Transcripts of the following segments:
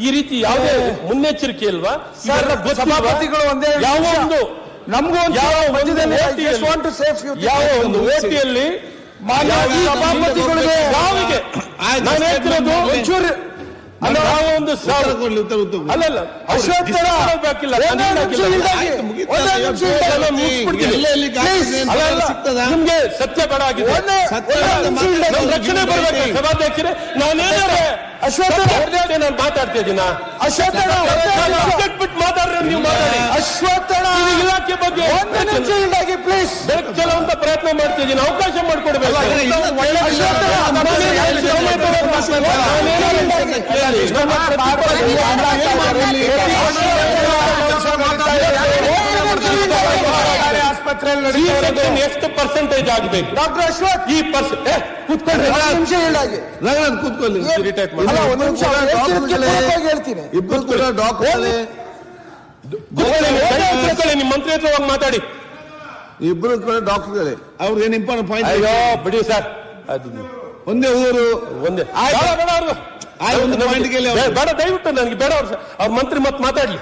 ಈ ರೀತಿ ಯಾವುದೇ ಮುನ್ನೆಚ್ಚರಿಕೆ ಇಲ್ವಾ? ಸಭಾಪತಿಗಳು ಒಂದೇ ಯಾವ ಒಂದು ನಮಗೂ ಯಾವ ಒಂದು things. ಯಾವ ಒಂದು ಓಟಿಯಲ್ಲಿ ಮಾನ್ಯ ಸಭಾಪತಿಗಳಿಗೆ ಯಾವಿಗೆ ನಾನು ಹೇಳ್ತಿರೋದು ಒಂದು? ನಿಮ್ಗೆ ಸತ್ಯ ಬೇಡ ಆಗಿದೆ. ರಕ್ಷಣೆ ಬರ್ಬೇಕು. ಸಭಾಧ್ಯಕ್ಷರೇ ನಾನೇನಾದ್ರೆ ಅಶ್ವತ್ಥರ ನಾನು ಮಾತಾಡ್ತಾ ಇದ್ದೀನ ಅಶ್ವತ್ಥರ ಒಂದೇ ಬಿಟ್ಟು ಮಾತಾಡ್ರಿ ನೀವು ಮಾತಾಡಿ. ಅಶ್ವತ್ಥರ ಇದು ಇಲಾಖೆ ಬಗ್ಗೆ ಒಂದು ನಿಮಿಷ ಇಲ್ದಾಗಿ ಪ್ಲೀಸ್ ಬೆಳಕು ಅಂತ ಪ್ರಯತ್ನ ಮಾಡ್ತಾ ಇದ್ದೀನಿ ಅವಕಾಶ ಮಾಡಿಕೊಡ್ಬೇಕು ಅಲ್ಲ, ಇಲ್ಲ, ಒಳ್ಳೆ ಅಶ್ವತ್ಥರ ಆಸ್ಪತ್ರೆಯಲ್ಲಿ ಎಷ್ಟು ಪರ್ಸೆಂಟೇಜ್ ಆಗಬೇಕು ಡಾಕ್ಟರ್ ಅಶ್ವಥ್ ಈ ಪರ್ಸೆಂಟ್ ಕೂತ್ಕೊಂಡ್ರೆ ಒಂದು ನಿಮಿಷ ಇಲ್ದಾಗಿ ರಂಗನಾಥ್ ಕೂತ್ಕೊಳ್ಳಿ ಇರಿಟೇಟ್ ಅಲ್ಲ ಮಾಡಿ ಒಂದು ನಿಮಿಷ ಹೇಳ್ತಿರೋದಕ್ಕೆ ಪೂರಕವಾಗಿ ಹೇಳ್ತೀನಿ ಇಬ್ಬರು ಕೂಡ ಡಾಕ್ಟರ್ ಕೂತ್ಕೊಳ್ಳಿ ನಿಮ್ಮ ಮಂತ್ರಿ ಹತ್ರ ಹೋಗಿ ಮಾತಾಡಿ. ಇಬ್ರು ಕೂಡ ಡಾಕ್ಟರ್ಗಳೇ ಅವ್ರಿಗೆ ಏನು ಇಂಪಾರ್ಟೆಂಟ್ ಪಾಯಿಂಟ್ ಅಯ್ಯೋ ಬಿಡಿ ಸರ್. ಒಂದೇ ಊರು. ಒಂದೇ. ಆಯ್ತು. ಬೇಡ, ದಯವಿಟ್ಟು ನನಗೆ ಬೇಡ ಅವ್ರು ಅವ್ರ ಮಂತ್ರಿ ಮತ್ ಮಾತಾಡ್ಲಿ.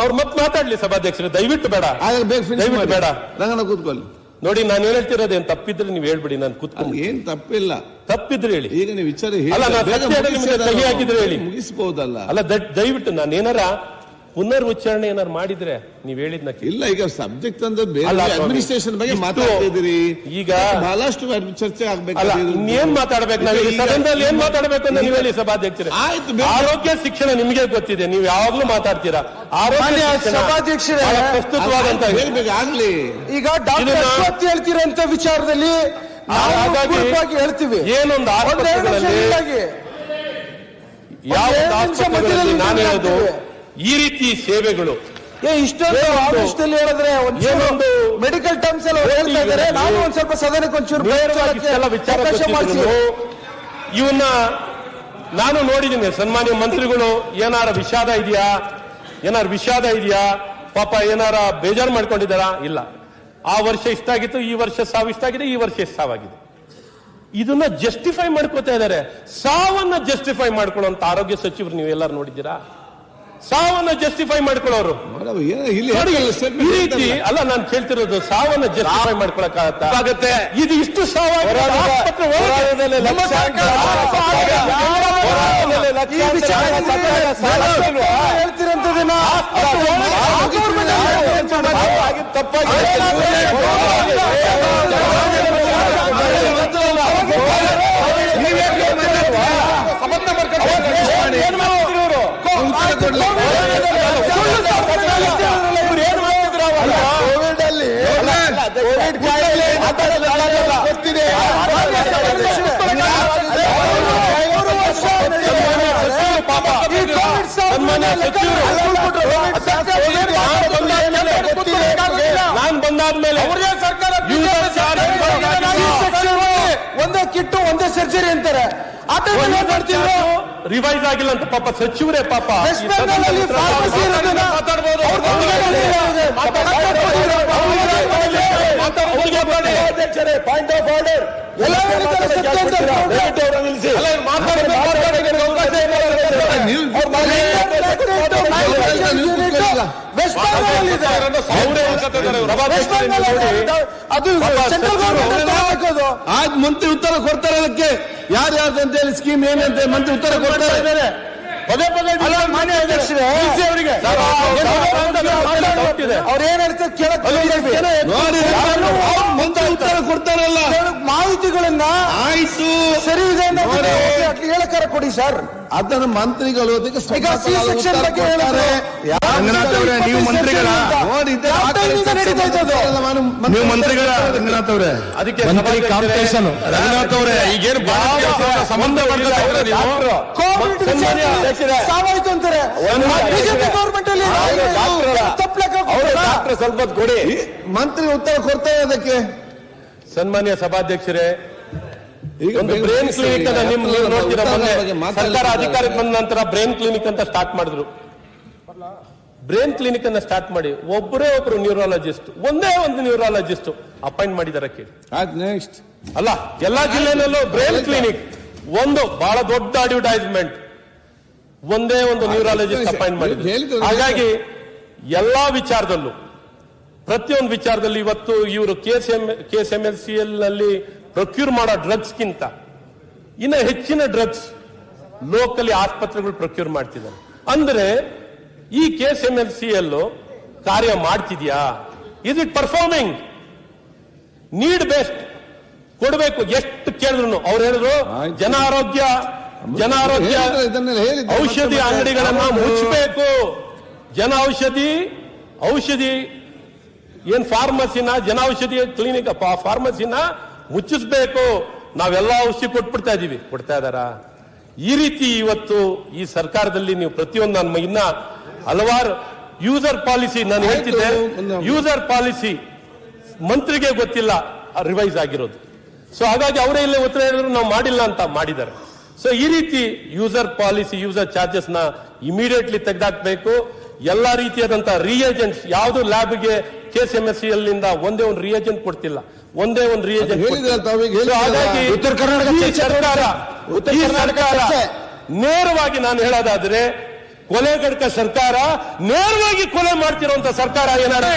ಅವ್ರ ಮತ್ ಮಾತಾಡ್ಲಿ ಸಭಾಧ್ಯಕ್ಷರು ದಯವಿಟ್ಟು ಬೇಡ. ಆದ್ರೆ ಬೇಗ ಫಿನಿಶ್ ದಯವಿಟ್ಟು ಬೇಡ. ನಂಗನ ಕೂತ್ಕೊಳ್ಳಿ. ನೋಡಿ ನಾನು ಏನ್ ಹೇಳ್ತಿರೋದೇನ್ ತಪ್ಪಿದ್ರೆ ನೀವು ಹೇಳ್ಬಿಡಿ ನಾನು ಕೂತ್ಕೊಂಡು ಏನ್ ತಪ್ಪಿಲ್ಲ. ತಪ್ಪಿದ್ರೆ ಹೇಳಿ. ಈಗ ನೀವು ವಿಚಾರ ಅಲ್ಲ, ಹೇಳಿ ಹಾಕಿದ್ರೆ ಹೇಳಿ. ಮುಗಿಸ್ಬೋದಲ್ಲ. ಅಲ್ಲ ದಟ್- ದಯವಿಟ್ಟು ನಾನು ಏನಾರ ಪುನರ್ ಉಚ್ಚಾರಣೆ ಏನಾರು ಮಾಡಿದ್ರೆ ನೀವ್ ಹೇಳಿದ್ನ. ಇಲ್ಲ ಈಗ ಸಬ್ಜೆಕ್ಟ್ ಅಂದ್ರೆ ಬೇರೆ ಅಡ್ಮಿನಿಸ್ಟ್ರೇಷನ್ ಬಗ್ಗೆ ಮಾತಾಡ್ತಿದ್ದೀರಿ. ಈಗ ಬಹಳಷ್ಟು ಚರ್ಚೆ ಆಗ್ಬೇಕು ಇನ್ನೇನ್ ಮಾತಾಡ್ಬೇಕು ನಾವು ಸದನದಲ್ಲಿ ಏನ್ ಮಾತಾಡ್ಬೇಕು ಅಂತ ನೀವು ಹೇಳಿ ಸಭಾಧ್ಯಕ್ಷರೇ. ಆಯ್ತು, ಆರೋಗ್ಯ ಶಿಕ್ಷಣ ನಿಮಗೆ ಗೊತ್ತಿದೆ ನೀವು ಯಾವಾಗ್ಲೂ ಮಾತಾಡ್ತೀರಾ? ಆರೋಗ್ಯ ಸಭಾಧ್ಯಕ್ಷರೇ, ಪ್ರಸ್ತುತವಾದಂತ ಹೇಳ್ಬೇಕು ಆಗ್ಲಿ ಈಗ ಡಾಕ್ಟರ್ ಹೇಳ್ತೀರಂತ ವಿಚಾರದಲ್ಲಿ ಹಾಗಾಗಿ ಹೇಳ್ತೀವಿ. ಏನೊಂದು ಇಲ್ದಾಗಿ. ಯಾವ ನಾನು ಹೇಳೋದು. ಈ ರೀತಿ ಸೇವೆಗಳು. ಏ ಇಷ್ಟೊಂದು ಹೇಳಿದ್ರೆ ಒಂದು ಮೆಡಿಕಲ್ ಟರ್ಮ್ಸ್ ಎಲ್ಲ ಹೇಳ್ತಾ ಇದ್ದಾರೆ ನಾನು ಒಂದ್ ಸ್ವಲ್ಪ ಸದನಕ್ಕೆ ಒಂಚೂರು ಮಾಡಿಸಿ. ಇವನ್ನ ನಾನು ನೋಡಿದ್ದೀನಿ ಸನ್ಮಾನ್ಯ ಮಂತ್ರಿಗಳು ಏನಾರ ವಿಷಾದ ಇದೆಯಾ? ಏನಾರ ವಿಷಾದ ಇದೆಯಾ? ಪಾಪ ಏನಾರ ಬೇಜಾರು ಮಾಡ್ಕೊಂಡಿದ್ದಾರಾ? ಇಲ್ಲ. ಆ ವರ್ಷ ಇಷ್ಟಾಗಿತ್ತು ಈ ವರ್ಷ ಸಾವು ಇಷ್ಟ ಆಗಿದೆ ಈ ವರ್ಷ ಸಾವಾಗಿದೆ. ಇದನ್ನ ಜಸ್ಟಿಫೈ ಮಾಡ್ಕೋತಾ ಇದ್ದಾರೆ. ಸಾವನ್ನ ಜಸ್ಟಿಫೈ ಮಾಡ್ಕೊಳ್ಳೋಂತ ಆರೋಗ್ಯ ಸಚಿವರು ನೀವೆಲ್ಲರೂ ನೋಡಿದ್ದೀರಾ? ಸಾವನ್ನ ಜಸ್ಟಿಫೈ ಮಾಡ್ಕೊಳ್ಳೋರು. ಈ ರೀತಿ ಅಲ್ಲ ನಾನು ಕೇಳ್ತಿರೋದು ಸಾವನ್ನ ಜಸ್ಟಿಫೈ ಆಗುತ್ತೆ ಇದು ಇಷ್ಟು ಸಾವಿರ ಆಸ್ಪತ್ರೆ ಒಳಗೆ ಹೋರಾಟದಲ್ಲಿ ನಮ್ಮ ಲಕ್ಷಾಂತರ ಸರ್ಕಾರ ಯಾವ- ಹೋರಾಟದಲ್ಲಿ ಈ ಲಕ್ಷಾಂತರ ವಿಚಾರದಲ್ಲಿ ಸರ್ಕಾರ ಸಾಲ ಇಲ್ವಾ? ಹೇಳ್ತಿರೋಂಥದ್ದನ್ನ ಆಸ್ಪತ್ರೆ ಒಳಗೆ government ಅಲ್ಲಿ ಹೇಳ್ತಿರೋಂಥದ್ದು ತಪ್ಪಾಗಿದೆ. ಏನ್ ಮಾಡ್ತಿದ್ರು ಇವ್ರು? ಉತ್ತರ ಕೊಡ್ಲಿ. ಸುಳ್ಳು ಸರ್ಕಾರ ಇವ್ರು ಏನ್ ಮಾಡ್ತಿದ್ರು ಅವಾಗ? ಕೋವಿಡ್ ಅಲ್ಲಿ ಕೋವಿಡ್ ಕಾಯಿಲೆ ಗೊತ್ತಿದೆ ನಾನು ಬಂದಾದ್ಮೇಲೆ ಒಂದೇ ಕಿಟ್ಟು ಒಂದೇ ಸರ್ಜರಿ ಅಂತಾರೆ ರಿವೈಸ್ ಆಗಿಲ್ಲ ಅಂತ ಪಾಪ ಸಚಿವರೇ ಪಾಪ. ಪಾಯಿಂಟ್ ಆಫ್ ಆರ್ಡರ್ ಎಲ್ಲ ಅದು ಪಾಪ ಸೆಂಟ್ರಲ್ ಗೌರ್ಮೆಂಟ್ ಹಾಕೋದು ಆಯ್ತು ಮಂತ್ರಿ ಉತ್ತರ ಕೊಡ್ತಾರೆ ಅದಕ್ಕೆ ಯಾರ್ಯಾರ್ದು ಅಂತ ಹೇಳಿ ಸ್ಕೀಮ್ ಏನಂತೆ ಮಂತ್ರಿ ಉತ್ತರ ಕೊಡ್ತಾರೆ ಪದೇ ಪದೇ ಅಲ್ಲ ಮಾನ್ಯ ಅಧ್ಯಕ್ಷರೇ ಅವರಿಗೆ ಅವ್ರು ಏನ್ ಹೇಳ್ತಾರೆ ಕೇಳಕ್ ಬಂದಿದ್ದೀವಿ. ನೋಡಿ ಅವ್ರು ಮಂತ್ರಿ ಉತ್ತರ ಕೊಡ್ತಾರಲ್ಲ ಮಾಹಿತಿಗಳನ್ನ ಆಯ್ತು ಸರಿ ಇದೆ ಹೇಳಕ್ಕಾರ ಕೊಡಿ ಸರ್. ಅದನ್ನ ಮಂತ್ರಿಗಳು ನೀವು ಮಂತ್ರಿಗಳ? ನೀವು ಮಂತ್ರಿಗಳ ರಂಗನಾಥ್ ಅವರೇ. ಅದಕ್ಕೆ ಮಂತ್ರಿ ಸಭಾಧ್ಯಕ್ಷರೇ, ಕಾಂಪಿಟೇಷನ್ ರಂಗನಾಥ್ ಅವರೇ ಈಗೇನು ಸಂಬಂಧ ಪಡ್ತಾರೆ ನೀವು? ಕೋವಿಡ್ ಅಧ್ಯಕ್ಷರೇ. ಸಾವಾಯ್ತು ಅಂತಾರೆ. ಬಿಜೆಪಿ ಗೌರ್ಮೆಂಟ್ ಅಲ್ಲಿ ತಪ್ಪಲೆಕ್ಕ ಸ್ವಲ್ಪ ಕೊಡಿ. ಮಂತ್ರಿ ಉತ್ತರ ಕೊಡ್ತಾರೆ ಅದಕ್ಕೆ. ಸನ್ಮಾನ್ಯ ಸಭಾಧ್ಯಕ್ಷರೇ ಒಂದು ಬ್ರೇನ್ ಕ್ಲಿನಿಕ್ ಅನ್ನ ನಿಮ್ ನೀವು ನೋಡ್ತೀರಾ ಮೊನ್ನೆ ಸರ್ಕಾರ ಅಧಿಕಾರಕ್ಕೆ ಬಂದ ನಂತರ ಬ್ರೈನ್ ಕ್ಲಿನಿಕ್ ಅಂತ ಸ್ಟಾರ್ಟ್ ಮಾಡಿದ್ರು. ಬ್ರೈನ್ ಕ್ಲಿನಿಕ್ ಅನ್ನ ಸ್ಟಾರ್ಟ್ ಮಾಡಿ ಒಬ್ಬರೇ ಒಬ್ರು ನ್ಯೂರಾಲಜಿಸ್ಟ್ ಒಂದೇ ಒಂದು ನ್ಯೂರಾಲಜಿಸ್ಟ್ ಅಪಾಯಿಂಟ್ ಮಾಡಿದಾರೆ ಕೇಳಿ. ನೆಕ್ಸ್ಟ್ ಅಲ್ಲ ಎಲ್ಲಾ ಜಿಲ್ಲೆನಲ್ಲೂ ಬ್ರೈನ್ ಕ್ಲಿನಿಕ್ ಒಂದು ಬಹಳ ದೊಡ್ಡ ಅಡ್ವರ್ಟೈಸ್ಮೆಂಟ್ ಒಂದೇ ಒಂದು ನ್ಯೂರಾಲಜಿಸ್ಟ್ ಅಪಾಯಿಂಟ್ ಮಾಡಿದ್ರು. ಹಾಗಾಗಿ ಎಲ್ಲಾ ವಿಚಾರದಲ್ಲೂ ಪ್ರತಿಯೊಂದು ವಿಚಾರದಲ್ಲಿ ಇವತ್ತು ಇವರು C M KS M L C ಎಲ್ನಲ್ಲಿ procure ಮಾಡೋ ಡ್ರಗ್ಸ್ಗಿಂತ ಇನ್ನ ಹೆಚ್ಚಿನ ಡ್ರಗ್ಸ್ ಲೋಕಲಿ ಆಸ್ಪತ್ರೆಗಳು ಪ್ರೊಕ್ಯೂರ್ ಮಾಡ್ತಿದ್ದಾರೆ. ಅಂದ್ರೆ ಈ ಕೆಎಸ್ ಎಂ ಎಲ್ ಸಿ ಕಾರ್ಯ ಮಾಡ್ತಿದ್ಯಾ? Is it performing need best ಕೊಡಬೇಕು ಎಷ್ಟು ಕೇಳಿದ್ರು ಅವ್ರು ಹೇಳಿದ್ರು. ಜನ ಆರೋಗ್ಯ ಜನ ಆರೋಗ್ಯ ಔಷಧಿ ಅಂಗಡಿಗಳನ್ನ ಮುಚ್ಚಬೇಕು ಜನ ಔಷಧಿ ಔಷಧಿ ಏನ್ ಫಾರ್ಮಸಿನ ಜನ ಔಷಧಿ ಕ್ಲಿನಿಕ್ ಫಾರ್ಮಸಿನ ಮುಚ್ಚಿಸ್ಬೇಕು. ನಾವೆಲ್ಲ ಔಷಧಿ ಕೊಟ್ಬಿಡ್ತಾ ಇದೀವಿ. ಕೊಡ್ತಾ ಇದಾರ ಈ ರೀತಿ ಇವತ್ತು ಈ ಸರ್ಕಾರದಲ್ಲಿ ನೀವು ಪ್ರತಿಯೊಂದು ನಾನು ಇನ್ನ ಹಲವಾರು ಯೂಸರ್ ಪಾಲಿಸಿ ನಾನು ಹೇಳ್ತಿದ್ದೆ. ಯೂಸರ್ ಪಾಲಿಸಿ ಮಂತ್ರಿಗೆ ಗೊತ್ತಿಲ್ಲ ರಿವೈಸ್ ಆಗಿರೋದು. ಸೊ ಹಾಗಾಗಿ ಅವರೇ ಇಲ್ಲೇ ಉತ್ತರ ಹೇಳಿದ್ರು ನಾವು ಮಾಡಿಲ್ಲ ಅಂತ ಮಾಡಿದ್ದಾರೆ. ಸೊ ಈ ರೀತಿ ಯೂಸರ್ ಪಾಲಿಸಿ ಯೂಸರ್ ಚಾರ್ಜಸ್ನ ಇಮಿಡಿಯೇಟ್ಲಿ ತೆಗೆದಾಕ್ಬೇಕು. ಎಲ್ಲಾ ರೀತಿಯಾದಂತಹ ರಿಯೇಜೆಂಟ್ಸ್ ಯಾವುದು ಲ್ಯಾಬ್ಗೆ ಕೆ ಎಂ ಎಸ್ ಸಿ ನಿಂದ ಒಂದೇ ಒಂದು ರಿಯೇಜೆಂಟ್ ಕೊಡ್ತಿಲ್ಲ ಒಂದೇ ಒಂದು ರಿಯೇಜೆಂಟ್. ಹಾಗಾಗಿ ಉತ್ತರ ಕರ್ನಾಟಕ ಸರ್ಕಾರ ಉತ್ತರ ಈ ಕರ್ನಾಟಕ ಸರ್ಕಾರ. ನೇರವಾಗಿ ನಾನು ಹೇಳೋದಾದ್ರೆ ಕೊಲೆಗಡಕ ಸರ್ಕಾರ ನೇರವಾಗಿ ಕೊಲೆ ಮಾಡ್ತಿರುವಂತ ಸರ್ಕಾರ ಏನಾದ್ರೆ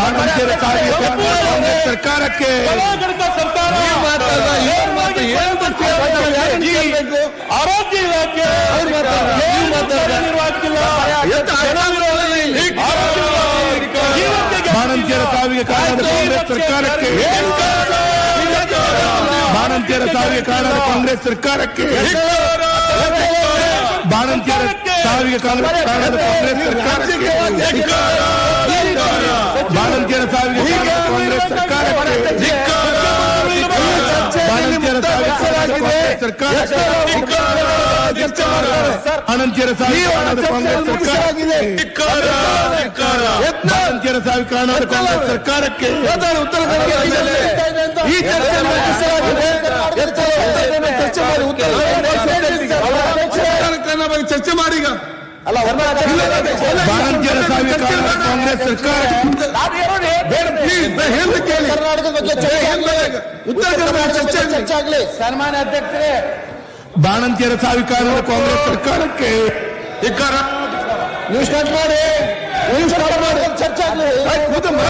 ಮಾತಾಡ್ದ? ನಿರ್ವಾಹಕಿಲ್ಲ ಎತ್ತು ಅಧಿಕಾರಿಗಳಲ್ಲಿ ಬಾಣಂತಿಯರ ಸಾವಿಗೆ ಕಾರಣದ ಕಾಂಗ್ರೆಸ್ ಸರ್ಕಾರಕ್ಕೆ ಬಾಣಂತಿಯರ ಸಾವಿಗೆ ಕಾರಣದ ಕಾಂಗ್ರೆಸ್ ಸರ್ಕಾರಕ್ಕೆ ಬಾಣಂತಿಯರ ಸಾವಿಗೆ ಕಾರಣ- ಕಾರಣದ ಕಾಂಗ್ರೆಸ್ ಸರ್ಕಾರಕ್ಕೆ ಬಾಣಂತಿಯರ ಸಾವಿಗೆ ಕಾಂಗ್ರೆಸ್ ಸರ್ಕಾರ ಬಾಣಂತಿಯರ ಸಾವಿಗೆ ಕಾಂಗ್ರೆಸ್ ಸರ್ಕಾರಕ್ಕೆ ಬಾಣಂತಿಯರ ಸಾವಿಗೆ ಕಾರಣದ ಕಾಂಗ್ರೆಸ್ ಸರ್ಕಾರಕ್ಕೆ ಉತ್ತರ ಈ ಚರ್ಚೆ ಚರ್ಚೆ ಮಾಡಿ ಚರ್ಚೆ ಮಾಡಿ ಈಗ. ಸಾವಿಗೆ ಕಾರಣದ ಕಾಂಗ್ರೆಸ್ ಸರ್ಕಾರ ಕರ್ನಾಟಕ ಬಗ್ಗೆ ಉತ್ತರ ಕರ್ನಾಟಕ ಚರ್ಚೆ ಆಗಲಿ. ಸನ್ಮಾನ್ಯ ಅಧ್ಯಕ್ಷರೇ. ಬಾಣಂತಿಯರ ಸಾವಿಗೆ ಕಾರಣದ ಕಾಂಗ್ರೆಸ್ ಸರ್ಕಾರಕ್ಕೆ ನೀವು ಸ್ಟಾರ್ಟ್ ಮಾಡಿ. ನೀವು ಸ್ಟಾರ್ಟ್ ಮಾಡಿ. ಚರ್ಚೆ ಆಗ್ಲಿ